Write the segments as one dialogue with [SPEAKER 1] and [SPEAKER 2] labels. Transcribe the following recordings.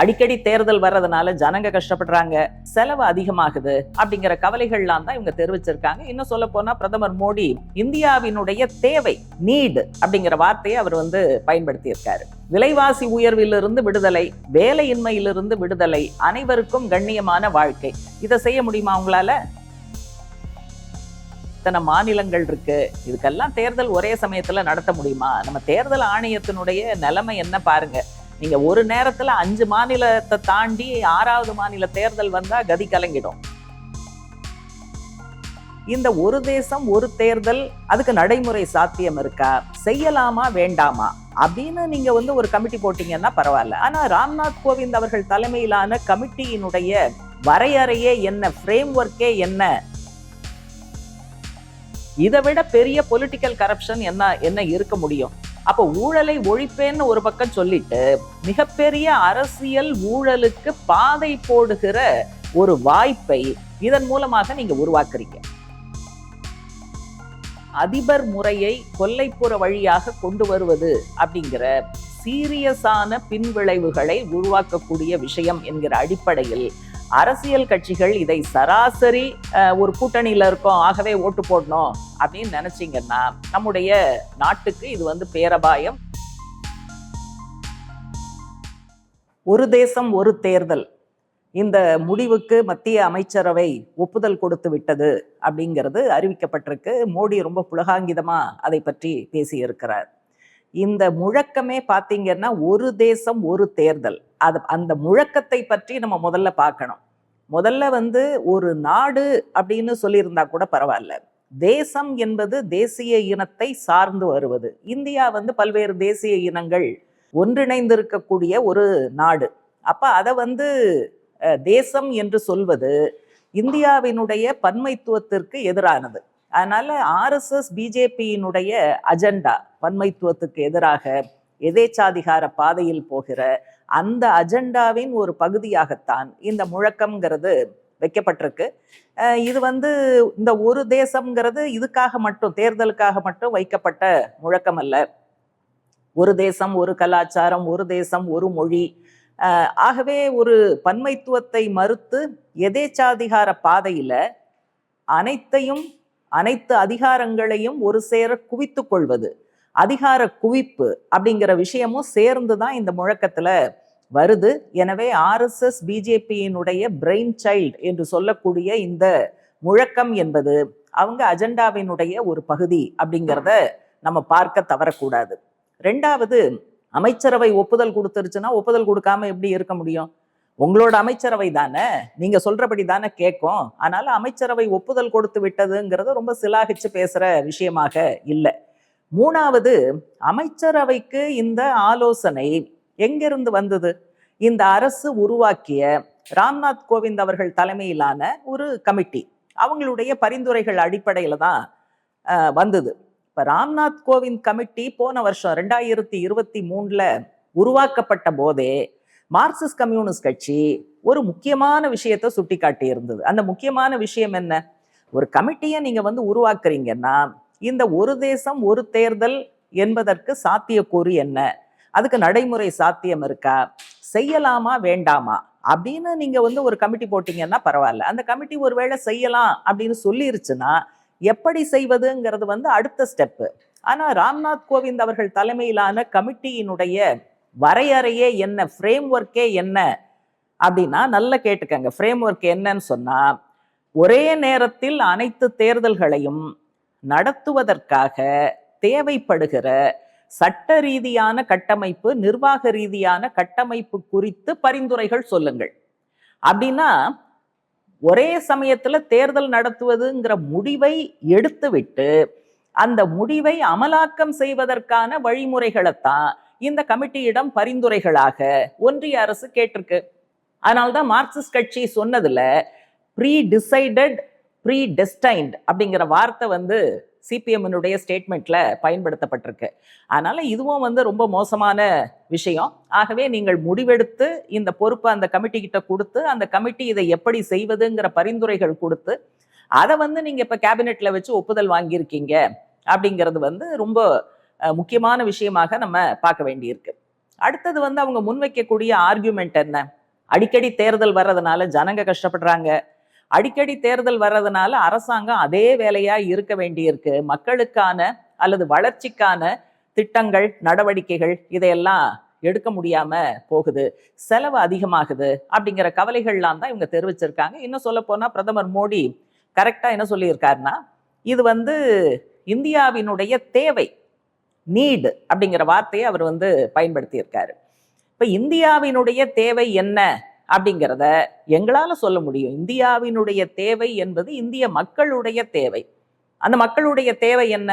[SPEAKER 1] அடிக்கடி தேர்தல் வர்றதுனால ஜனங்க கஷ்டப்படுறாங்க செலவு அதிகமாகுது அப்படிங்கிற கவலைகள்லாம் தான் இவங்க தெரிவிச்சிருக்காங்க. இன்னும் சொல்ல போனா பிரதமர் மோடி இந்தியாவினுடைய தேவை நீடு அப்படிங்கிற வார்த்தையை அவர் வந்து பயன்படுத்தி இருக்காரு விலைவாசி உயர்விலிருந்து விடுதலை வேலையின்மையிலிருந்து விடுதலை அனைவருக்கும் கண்ணியமான வாழ்க்கை. இதை செய்ய முடியுமா அவங்களால இத்தனை மாநிலங்கள் இருக்கு இதுக்கெல்லாம் தேர்தல் ஒரே சமயத்துல நடத்த முடியுமா? நம்ம தேர்தல் ஆணையத்தினுடைய நிலைமை என்ன பாருங்க. நீங்க ஒரு நேரத்துல அஞ்சு மாநிலத்தை தாண்டி ஆறாவது மாநில தேர்தல் வந்தா கதி கலங்கிடும். இந்த ஒரு தேசம் ஒரு தேர்தல் அதுக்கு நடைமுறை சாத்தியம் இருக்கா? செய்யலாமா வேண்டாமா? அப்படின்னு நீங்க வந்து ஒரு கமிட்டி போட்டீங்கன்னா பரவாயில்ல. ஆனா ராம்நாத் கோவிந்த் அவர்கள் தலைமையிலான கமிட்டியினுடைய வரையறையே என்ன ஃப்ரேம் ஒர்க்கே என்ன? இதை விட பெரிய பொலிட்டிக்கல் கரப்ஷன் என்ன என்ன இருக்க முடியும்? அப்ப ஊழலை ஒழிப்பேன்னு ஒரு பக்கம் சொல்லிட்டு மிகப்பெரிய அரசியல் ஊழலுக்கு பாதை போடுகிற ஒரு வாய்ப்பை இதன் மூலமாக நீங்க உருவாக்குறீங்க. அதிபர் முறையை கொல்லைப்புற வழியாக கொண்டு வருவது அப்படிங்கிற சீரியஸான பின்விளைவுகளை உருவாக்கக்கூடிய விஷயம் என்கிற அடிப்படையில் அரசியல் கட்சிகள் இதை சராசரி ஒரு கூட்டணியில் இருக்கோம் ஆகவே ஓட்டு போடணும் அப்படின்னு நினச்சிங்கன்னா நம்முடைய நாட்டுக்கு இது வந்து பேரபாயம். ஒரு தேசம் ஒரு தேர்தல். இந்த முடிவுக்கு மத்திய அமைச்சரவை ஒப்புதல் கொடுத்து விட்டது அப்படிங்கிறது அறிவிக்கப்பட்டிருக்கு. மோடி ரொம்ப புலகாங்கிதமாக அதை பற்றி பேசியிருக்கிறார். இந்த முழக்கமே பார்த்தீங்கன்னா ஒரு தேசம் ஒரு தேர்தல். அது அந்த முழக்கத்தை பற்றி நம்ம முதல்ல பார்க்கணும். முதல்ல வந்து ஒரு நாடு அப்படின்னு சொல்லியிருந்தா கூட பரவாயில்ல. தேசம் என்பது தேசிய இனத்தை சார்ந்து வருவது. இந்தியா வந்து பல்வேறு தேசிய இனங்கள் ஒன்றிணைந்திருக்கக்கூடிய ஒரு நாடு. அப்போ அதை வந்து தேசம் என்று சொல்வது இந்தியாவினுடைய பன்மைத்துவத்திற்கு எதிரானது. அதனால ஆர்எஸ்எஸ் பிஜேபியினுடைய அஜெண்டா பன்மைத்துவத்துக்கு எதிராக எதேச்சாதிகார பாதையில் போகிற அந்த அஜெண்டாவின் ஒரு பகுதியாகத்தான் இந்த முழக்கம்ங்கிறது வைக்கப்பட்டிருக்கு. இது வந்து இந்த ஒரு தேசம்ங்கிறது இதுக்காக மட்டும் தேர்தலுக்காக மட்டும் வைக்கப்பட்ட முழக்கம் அல்ல ஒரு தேசம் ஒரு கலாச்சாரம் ஒரு தேசம் ஒரு மொழி. ஆகவே ஒரு பன்மைத்துவத்தை மறுத்து எதேச்சாதிகார பாதையில் அனைத்தையும் அனைத்து அதிகாரங்களையும் ஒரு சேர குவித்து கொள்வது. அதிகார குவிப்பு அப்படிங்கிற விஷயமும் சேர்ந்து தான் இந்த முழக்கத்தில் வருது. எனவே ஆர்எஸ்எஸ் பிஜேபியினுடைய பிரெயின் சைல்டு என்று சொல்லக்கூடிய இந்த முழக்கம் என்பது அவங்க அஜெண்டாவினுடைய ஒரு பகுதி அப்படிங்கிறத நம்ம பார்க்க தவறக்கூடாது. ரெண்டாவது அமைச்சரவை ஒப்புதல் கொடுத்துருச்சுன்னா ஒப்புதல் கொடுக்காம எப்படி இருக்க முடியும்? உங்களோட அமைச்சரவை தானே? நீங்க சொல்றபடி தானே கேட்கும். அதனால அமைச்சரவை ஒப்புதல் கொடுத்து விட்டதுங்கிறது ரொம்ப சிலாகிச்சு பேசுற விஷயமாக இல்லை. மூணாவது அமைச்சரவைக்கு இந்த ஆலோசனை எங்கிருந்து வந்தது? இந்த அரசு உருவாக்கிய ராம்நாத் கோவிந்த் அவர்கள் தலைமையிலான ஒரு கமிட்டி. அவங்களுடைய பரிந்துரைகள் அடிப்படையில் தான் வந்தது. இப்போ ராம்நாத் கோவிந்த் கமிட்டி போன வருஷம் ரெண்டாயிரத்தி இருபத்தி மூணில் உருவாக்கப்பட்ட போதே மார்க்சிஸ்ட் கம்யூனிஸ்ட் கட்சி ஒரு முக்கியமான விஷயத்தை சுட்டி காட்டியிருந்தது அந்த முக்கியமான விஷயம் என்ன? ஒரு கமிட்டியை நீங்கள் வந்து உருவாக்குறீங்கன்னா இந்த ஒரு தேசம் ஒரு தேர்தல் என்பதற்கு சாத்தியக்கூறு என்ன? அதுக்கு நடைமுறை சாத்தியம் இருக்கா? செய்யலாமா வேண்டாமா? அப்படின்னு நீங்க வந்து ஒரு கமிட்டி போட்டீங்கன்னா பரவாயில்ல. அந்த கமிட்டி ஒருவேளை செய்யலாம் அப்படின்னு சொல்லிருச்சுன்னா எப்படி செய்வதுங்கிறது வந்து அடுத்த ஸ்டெப்பு. ஆனா ராம்நாத் கோவிந்த் அவர்கள் தலைமையிலான கமிட்டியினுடைய வரையறையே என்ன? ஃப்ரேம் ஒர்க்கே என்ன? அப்படின்னா நல்லா கேட்டுக்கங்க. ஃப்ரேம் ஒர்க் என்னன்னு சொன்னா ஒரே நேரத்தில் அனைத்து தேர்தல்களையும் நடத்துவதற்காக தேவைப்படுகிற சட்ட ரீதியான கட்டமைப்பு நிர்வாக ரீதியான கட்டமைப்பு குறித்து பரிந்துரைகள் சொல்லுங்கள். அப்படின்னா ஒரே சமயத்துல தேர்தல் நடத்துவதுங்கிற முடிவை எடுத்துவிட்டு அந்த முடிவை அமலாக்கம் செய்வதற்கான வழிமுறைகளைத்தான் இந்த கமிட்டியிடம் பரிந்துரைகளாக ஒன்றிய அரசு கேட்டிருக்கு. அதனால்தான் மார்க்சிஸ்ட் கட்சி சொன்னதுல ப்ரீ டிசைடட் ப்ரீ டெஸ்டைன்ட் அப்படிங்கிற வார்த்தை வந்து சிபிஎம்னுடைய ஸ்டேட்மெண்ட்ல பயன்படுத்தப்பட்டிருக்கு. அதனால இதுவும் வந்து ரொம்ப மோசமான விஷயம். ஆகவே நீங்கள் முடிவெடுத்து இந்த பொறுப்பை அந்த கமிட்டி கிட்ட கொடுத்து அந்த கமிட்டி இதை எப்படி செய்வதுங்கிற பரிந்துரைகள் கொடுத்து அதை வந்து நீங்க இப்ப கேபினெட்ல வச்சு ஒப்புதல் வாங்கியிருக்கீங்க அப்படிங்கிறது வந்து ரொம்ப முக்கியமான விஷயமாக நம்ம பார்க்க வேண்டியிருக்கு. அடுத்தது வந்து அவங்க முன்வைக்கக்கூடிய ஆர்கியூமெண்ட் என்ன? அடிக்கடி தேர்தல் வர்றதுனால ஜனங்க கஷ்டப்படுறாங்க. அடிக்கடி தேர்தல் வர்றதுனால அரசாங்கம் அதே வேலையா இருக்க வேண்டியிருக்கு. மக்களுக்கான அல்லது வளர்ச்சிக்கான திட்டங்கள் நடவடிக்கைகள் இதையெல்லாம் எடுக்க முடியாம போகுது. செலவு அதிகமாகுது அப்படிங்கிற கவலைகள்லாம் தான் இவங்க தெரிவிச்சிருக்காங்க. இன்னும் சொல்ல போனா பிரதமர் மோடி கரெக்டா என்ன சொல்லியிருக்காருன்னா இது வந்து இந்தியாவினுடைய தேவை நீடு அப்படிங்கிற வார்த்தையை அவர் வந்து பயன்படுத்தியிருக்காரு. இப்ப இந்தியாவினுடைய தேவை என்ன? அப்படிங்கிறத எங்களால சொல்ல முடியும். இந்தியாவினுடைய தேவை என்பது இந்திய மக்களுடைய தேவை. அந்த மக்களுடைய தேவை என்ன?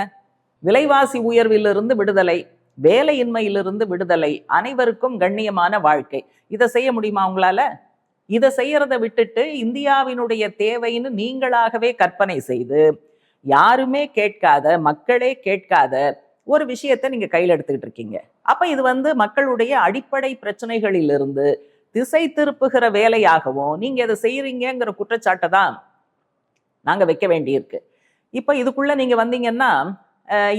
[SPEAKER 1] விலைவாசி உயர்விலிருந்து விடுதலை வேலையின்மையிலிருந்து விடுதலை அனைவருக்கும் கண்ணியமான வாழ்க்கை. இதை செய்ய முடியுமா உங்களால? இதை செய்யறத விட்டுட்டு இந்தியாவினுடைய தேவைன்னு நீங்களாகவே கற்பனை செய்து யாருமே கேட்காத மக்களே கேட்காத ஒரு விஷயத்தை நீங்க கையில் எடுத்துக்கிட்டு இருக்கீங்க. அப்ப இது வந்து மக்களுடைய அடிப்படை பிரச்சனைகளிலிருந்து திசை திருப்புகிற வேலையாகவும் நீங்கள் இதை செய்கிறீங்கிற குற்றச்சாட்டை தான் நாங்கள் வைக்க வேண்டியிருக்கு. இப்போ இதுக்குள்ளே நீங்கள் வந்தீங்கன்னா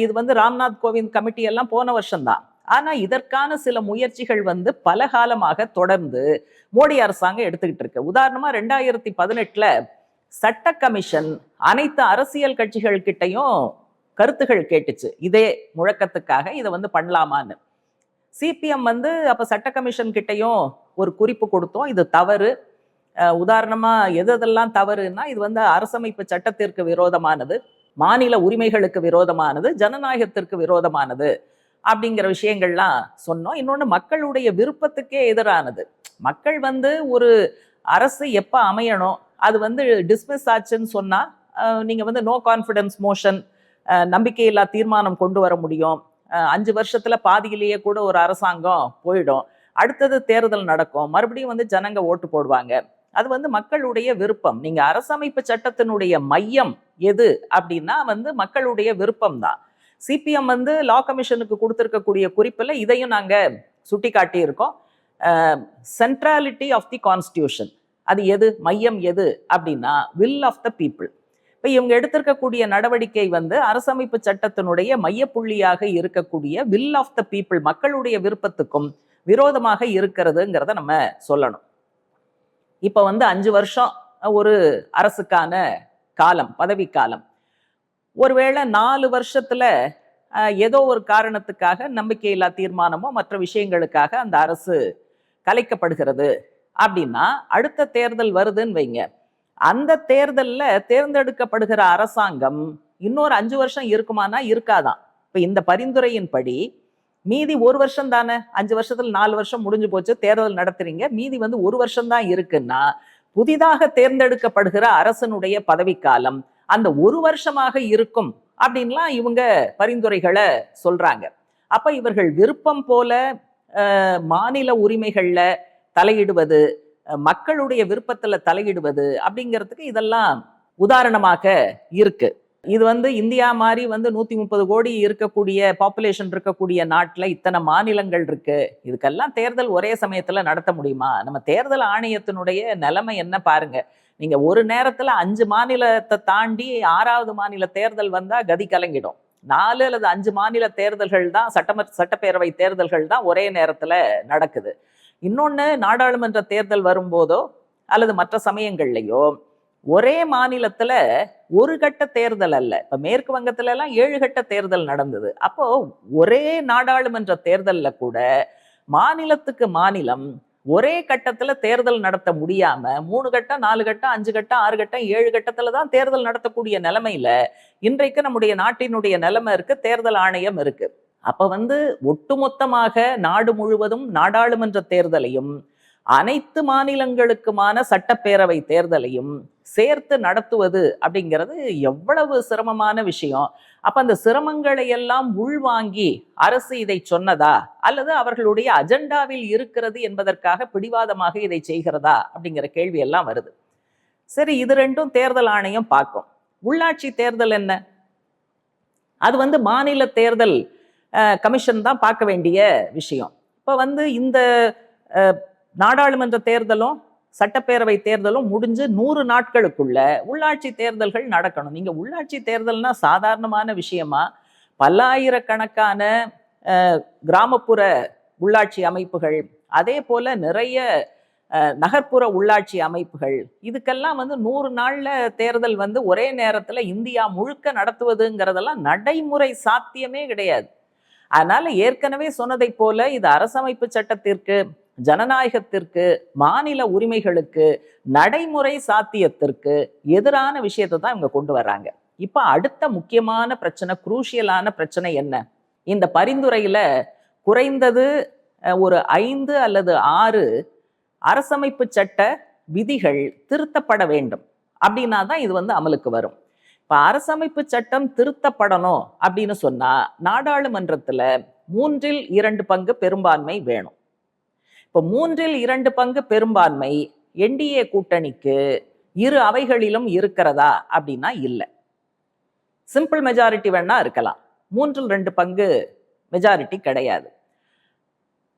[SPEAKER 1] இது வந்து ராம்நாத் கோவிந்த் கமிட்டி எல்லாம் போன வருஷம்தான். ஆனால் இதற்கான சில முயற்சிகள் வந்து பல காலமாக தொடர்ந்து மோடி அரசாங்கம் எடுத்துக்கிட்டு இருக்கு. உதாரணமாக ரெண்டாயிரத்தி பதினெட்டில் சட்ட கமிஷன் அனைத்து அரசியல் கட்சிகள் கிட்டையும் கருத்துகள் கேட்டுச்சு. இதே முழக்கத்துக்காக இதை வந்து பண்ணலாமான்னு. சிபிஎம் வந்து அப்போ சட்ட கமிஷன் கிட்டையும் ஒரு குறிப்பு கொடுத்தோம். இது தவறு. உதாரணமாக எது எதெல்லாம் தவறுன்னா இது வந்து அரசமைப்பு சட்டத்திற்கு விரோதமானது மாநில உரிமைகளுக்கு விரோதமானது ஜனநாயகத்திற்கு விரோதமானது அப்படிங்கிற விஷயங்கள்லாம் சொன்னோம். இன்னொன்று மக்களுடைய விருப்பத்துக்கே எதிரானது. மக்கள் வந்து ஒரு அரசு எப்போ அமையணும் அது வந்து டிஸ்மிஸ் ஆச்சுன்னு சொன்னால் நீங்கள் வந்து நோ கான்ஃபிடன்ஸ் மோஷன் நம்பிக்கையில்லா தீர்மானம் கொண்டு வர முடியும். அஞ்சு வருஷத்துல பாதியிலேயே கூட ஒரு அரசாங்கம் போயிடும். அடுத்தது தேர்தல் நடக்கும். மறுபடியும் வந்து ஜனங்க ஓட்டு போடுவாங்க. அது வந்து மக்களுடைய விருப்பம். நீங்க அரசமைப்பு சட்டத்தினுடைய மையம் எது அப்படின்னா வந்து மக்களுடைய விருப்பம் தான். சிபிஎம் வந்து லா கமிஷனுக்கு கொடுத்துருக்கக்கூடிய குறிப்பில் இதையும் நாங்க சுட்டி காட்டியிருக்கோம் சென்ட்ராலிட்டி ஆஃப் தி கான்ஸ்டியூஷன் அது எது? மையம் எது? அப்படின்னா வில் ஆஃப் த பீப்புள் இப்போ இவங்க எடுத்திருக்கக்கூடிய நடவடிக்கை வந்து அரசமைப்பு சட்டத்தினுடைய மையப்புள்ளியாக இருக்கக்கூடிய வில் ஆஃப் த பீப்புள் மக்களுடைய விருப்பத்துக்கும் விரோதமாக இருக்கிறதுங்கிறத நம்ம சொல்லணும். இப்போ வந்து அஞ்சு வருஷம் ஒரு அரசுக்கான காலம் பதவிக்காலம் காலம். ஒருவேளை நாலு வருஷத்துல ஏதோ ஒரு காரணத்துக்காக நம்பிக்கையில்லா தீர்மானமோ மற்ற விஷயங்களுக்காக அந்த அரசு கலைக்கப்படுகிறது. அப்படின்னா அடுத்த தேர்தல் வருதுன்னு வைங்க. அந்த தேர்தல்ல தேர்ந்தெடுக்கப்படுகிற அரசாங்கம் இன்னொரு அஞ்சு வருஷம் இருக்குமானா இருக்காதான். இப்போ இந்த பரிந்துரையின்படி மீதி ஒரு வருஷம் தானே? அஞ்சு வருஷத்துல நாலு வருஷம் முடிஞ்சு போச்சு தேர்தல் நடத்துறீங்க. மீதி வந்து ஒரு வருஷம் தான் இருக்குன்னா புதிதாக தேர்ந்தெடுக்கப்படுகிற அரசனுடைய பதவிக்காலம் அந்த ஒரு வருஷமாக இருக்கும் அப்படின்லாம் இவங்க பரிந்துரைகளை சொல்றாங்க. அப்ப இவர்கள் விருப்பம் போல மாநில உரிமைகள்ல தலையிடுவது மக்களுடைய விருப்பத்தில் தலையிடுவது அப்படிங்கிறதுக்கு இதெல்லாம் உதாரணமாக இருக்கு. இது வந்து இந்தியா மாதிரி வந்து நூத்தி முப்பது கோடி இருக்கக்கூடிய பாப்புலேஷன் இருக்கக்கூடிய நாட்டில் இத்தனை மாநிலங்கள் இருக்கு. இதுக்கெல்லாம் தேர்தல் ஒரே சமயத்தில் நடத்த முடியுமா? நம்ம தேர்தல் ஆணையத்தினுடைய நிலைமை என்ன பாருங்க. நீங்க ஒரு நேரத்தில் அஞ்சு மாநிலத்தை தாண்டி ஆறாவது மாநில தேர்தல் வந்தா கதி கலங்கிடும். நாலு அல்லது அஞ்சு மாநில தேர்தல்கள் தான் சட்டம சட்டப்பேரவை தேர்தல்கள் தான் ஒரே நேரத்தில் நடக்குது. இன்னொன்று நாடாளுமன்ற தேர்தல் வரும்போதோ அல்லது மற்ற சமயங்கள்லையோ ஒரே மாநிலத்தில் ஒரு கட்ட தேர்தல் அல்ல. இப்போ மேற்கு வங்கத்துல எல்லாம் ஏழு கட்ட தேர்தல் நடந்தது. அப்போ ஒரே நாடாளுமன்ற தேர்தலில் கூட மாநிலத்துக்கு மாநிலம் ஒரே கட்டத்தில் தேர்தல் நடத்த முடியாம மூணு கட்டம் நாலு கட்டம் அஞ்சு கட்டம் ஆறு கட்டம் ஏழு கட்டத்தில் தான் தேர்தல் நடத்தக்கூடிய நிலைமையில இன்றைக்கு நம்முடைய நாட்டினுடைய நிலைமை இருக்கு தேர்தல் ஆணையம் இருக்கு. அப்போ வந்து ஒட்டுமொத்தமாக நாடு முழுவதும் நாடாளுமன்ற தேர்தலையும் அனைத்து மாநிலங்களுக்குமான சட்டப்பேரவை தேர்தலையும் சேர்த்து நடத்துவது அப்படிங்கிறது எவ்வளவு சிரமமான விஷயம். அப்ப அந்த சிரமங்களை எல்லாம் உள்வாங்கி அரசு இதை சொன்னதா? அல்லது அவர்களுடைய அஜெண்டாவில் இருக்கிறது என்பதற்காக பிடிவாதமாக இதை செய்கிறதா? அப்படிங்கிற கேள்வி எல்லாம் வருது. சரி இது ரெண்டும் தேர்தல் ஆணையம் பார்க்கும். உள்ளாட்சி தேர்தல் என்ன? அது வந்து மாநில தேர்தல் கமிஷன் தான் பார்க்க வேண்டிய விஷயம். இப்போ வந்து இந்த நாடாளுமன்ற தேர்தலும் சட்டப்பேரவை தேர்தலும் முடிஞ்சு நூறு நாட்களுக்குள்ள உள்ளாட்சி தேர்தல்கள் நடக்கணும். நீங்க உள்ளாட்சி தேர்தல்னா சாதாரணமான விஷயமா? பல்லாயிரக்கணக்கான கிராமப்புற உள்ளாட்சி அமைப்புகள் அதே போல நிறைய நகர்ப்புற உள்ளாட்சி அமைப்புகள் இதுக்கெல்லாம் வந்து நூறு நாளில் தேர்தல் வந்து ஒரே நேரத்தில் இந்தியா முழுக்க நடத்துவதுங்கிறதெல்லாம் நடைமுறை சாத்தியமே கிடையாது. அதனால ஏற்கனவே சொன்னதை போல இது அரசமைப்பு சட்டத்திற்கு ஜனநாயகத்திற்கு மாநில உரிமைகளுக்கு நடைமுறை சாத்தியத்திற்கு எதிரான விஷயத்தை தான் இவங்க கொண்டு வர்றாங்க. இப்போ அடுத்த முக்கியமான பிரச்சனை குரூஷியலான பிரச்சனை என்ன? இந்த பரிந்துரையில குறைந்தது ஒரு ஐந்து அல்லது ஆறு அரசமைப்பு சட்ட விதிகள் திருத்தப்பட வேண்டும். அப்படின்னா தான் இது வந்து அமலுக்கு வரும். இப்ப அரசமைப்பு சட்டம் திருத்தப்படணும் அப்படின்னு சொன்னா நாடாளுமன்றத்துல மூன்றில் இரண்டு பங்கு பெரும்பான்மை வேணும். இப்ப மூன்றில் இரண்டு பங்கு பெரும்பான்மை என்டிஏ கூட்டணிக்கு இரு அவைகளிலும் இருக்கிறதா அப்படின்னா இல்லை. சிம்பிள் மெஜாரிட்டி வேணா இருக்கலாம். மூன்றில் ரெண்டு பங்கு மெஜாரிட்டி கிடையாது.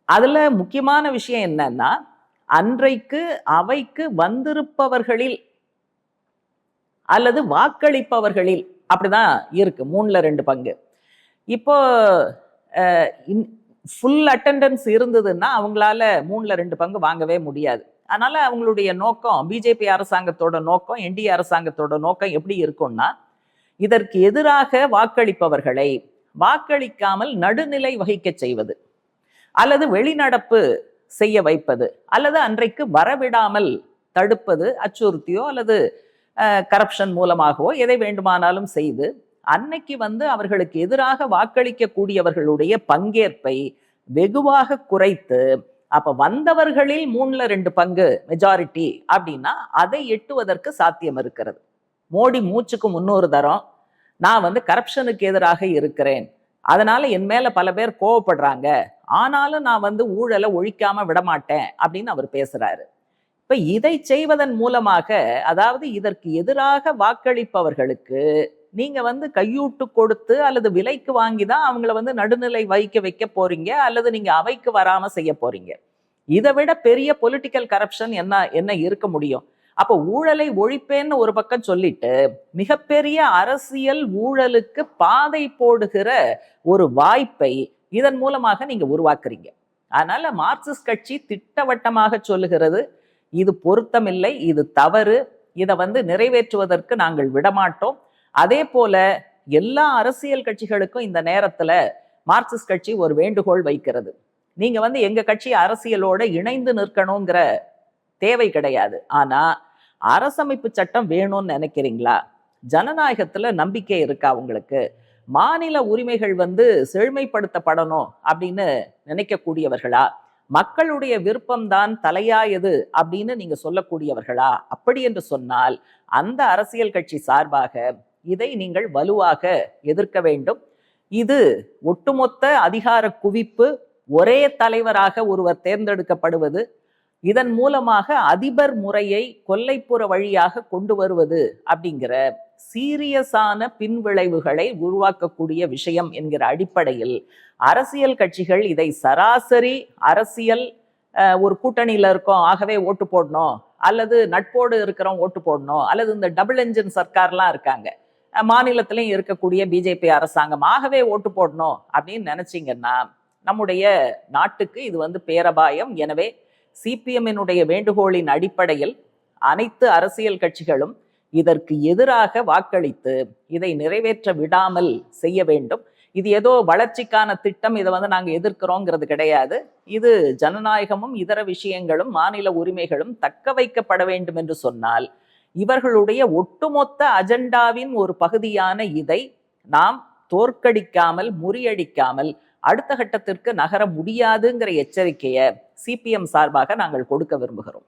[SPEAKER 1] அதுல முக்கியமான விஷயம் என்னன்னா அன்றைக்கு அவைக்கு வந்திருப்பவர்களில் அல்லது வாக்களிப்பவர்களில் அப்படிதான் இருக்கு. மூணுல ரெண்டு பங்கு. இப்போ ஃபுல் அட்டெண்டன்ஸ் இருந்ததுன்னா அவங்களால மூணுல ரெண்டு பங்கு வாங்கவே முடியாது. அதனால அவங்களுடைய நோக்கம் பிஜேபி அரசாங்கத்தோட நோக்கம் என்டிஏ அரசாங்கத்தோட நோக்கம் எப்படி இருக்கும்னா இதற்கு எதிராக வாக்களிப்பவர்களை வாக்களிக்காமல் நடுநிலை வகிக்க செய்வது. அல்லது வெளிநடப்பு செய்ய வைப்பது. அல்லது அன்றைக்கு வரவிடாமல் தடுப்பது அச்சுறுத்தியோ அல்லது கரப்ஷன் மூலமாகவோ எதை வேண்டுமானாலும் செய்து அன்னைக்கு வந்து அவர்களுக்கு எதிராக வாக்களிக்கக்கூடியவர்களுடைய பங்கேற்பை வெகுவாக குறைத்து அப்ப வந்தவர்களில் மூணுல ரெண்டு பங்கு மெஜாரிட்டி அப்படின்னா அதை எட்டுவதற்கு சாத்தியம் இருக்கிறது. மோடி மூச்சுக்கு முன்னூறு தரம் நான் வந்து கரப்ஷனுக்கு எதிராக இருக்கிறேன். அதனால என் மேல பல பேர் கோவப்படுறாங்க. ஆனாலும் நான் வந்து ஊழலை ஒழிக்காம விடமாட்டேன் அப்படின்னு அவர் பேசுறாரு. இப்ப இதை செய்வதன் மூலமாக அதாவது இதற்கு எதிராக வாக்களிப்பவர்களுக்கு நீங்க வந்து கையூட்டு கொடுத்து அல்லது விலைக்கு வாங்கி தான் அவங்கள வந்து நடுநிலை வைக்க வைக்க போறீங்க அல்லது நீங்க அவைக்கு வராம செய்ய போறீங்க. இதை விட பெரிய பொலிட்டிக்கல் கரப்ஷன் என்ன என்ன இருக்க முடியும்? அப்ப ஊழலை ஒழிப்பேன்னு ஒரு பக்கம் சொல்லிட்டு மிகப்பெரிய அரசியல் ஊழலுக்கு பாதை போடுகிற ஒரு வாய்ப்பை இதன் மூலமாக நீங்க உருவாக்குறீங்க. அதனால மார்க்சிஸ்ட் கட்சி திட்டவட்டமாக சொல்லுகிறது இது பொருத்தமில்லை இது தவறு இதை வந்து நிறைவேற்றுவதற்கு நாங்கள் விடமாட்டோம். அதே போல எல்லா அரசியல் கட்சிகளுக்கும் இந்த நேரத்துல மார்க்சிஸ்ட் கட்சி ஒரு வேண்டுகோள் வைக்கிறது. நீங்க வந்து எங்க கட்சி அரசியலோட இணைந்து நிற்கணுங்கிற தேவை கிடையாது. ஆனா அரசமைப்பு சட்டம் வேணும்னு நினைக்கிறீங்களா? ஜனநாயகத்துல நம்பிக்கை இருக்கா உங்களுக்கு? மாநில உரிமைகள் வந்து செழுமைப்படுத்தப்படணும் அப்படின்னு நினைக்கக்கூடியவர்களா? மக்களுடைய விருப்பம்தான் தலையாயது அப்படின்னு நீங்க சொல்லக்கூடியவர்களா? அப்படி என்று சொன்னால் அந்த அரசியல் கட்சி சார்பாக இதை நீங்கள் வலுவாக எதிர்க்க வேண்டும். இது ஒட்டுமொத்த அதிகார குவிப்பு ஒரே தலைவராக ஒருவர் தேர்ந்தெடுக்கப்படுவது இதன் மூலமாக அதிபர் முறையை கொல்லைப்புற வழியாக கொண்டு வருவது அப்படிங்கிற சீரியஸான பின்விளைவுகளை உருவாக்கக்கூடிய விஷயம் என்கிற அடிப்படையில் அரசியல் கட்சிகள் இதை சராசரி அரசியல் ஒரு கூட்டணியில் இருக்கோம் ஆகவே ஓட்டு போடணும் அல்லது நட்போடு இருக்கிறோம் ஓட்டு போடணும் அல்லது இந்த டபுள் என்ஜின் சர்க்கார்லாம் இருக்காங்க. மாநிலத்திலையும் இருக்கக்கூடிய பிஜேபி அரசாங்கம் ஆகவே ஓட்டு போடணும் அப்படின்னு நினச்சிங்கன்னா நம்முடைய நாட்டுக்கு இது வந்து பேரபாயம். எனவே சிபிஎம்மினுடைய வேண்டுகோளின் அடிப்படையில் அனைத்து அரசியல் கட்சிகளும் இதற்கு எதிராக வாக்களித்து இதை நிறைவேற்ற விடாமல் செய்ய வேண்டும். இது ஏதோ வளர்ச்சிக்கான திட்டம் இதை வந்து நாங்கள் எதிர்க்கிறோங்கிறது கிடையாது. இது ஜனநாயகமும் இதர விஷயங்களும் மாநில உரிமைகளும் தக்க வைக்கப்பட வேண்டும் என்று சொன்னால் இவர்களுடைய ஒட்டுமொத்த அஜெண்டாவின் ஒரு பகுதியான இதை நாம் தோற்கடிக்காமல் முறியடிக்காமல் அடுத்த கட்டத்திற்கு நகர முடியாதுங்கிற எச்சரிக்கையை சிபிஎம் சார்பாக நாங்கள் கொடுக்க விரும்புகிறோம்.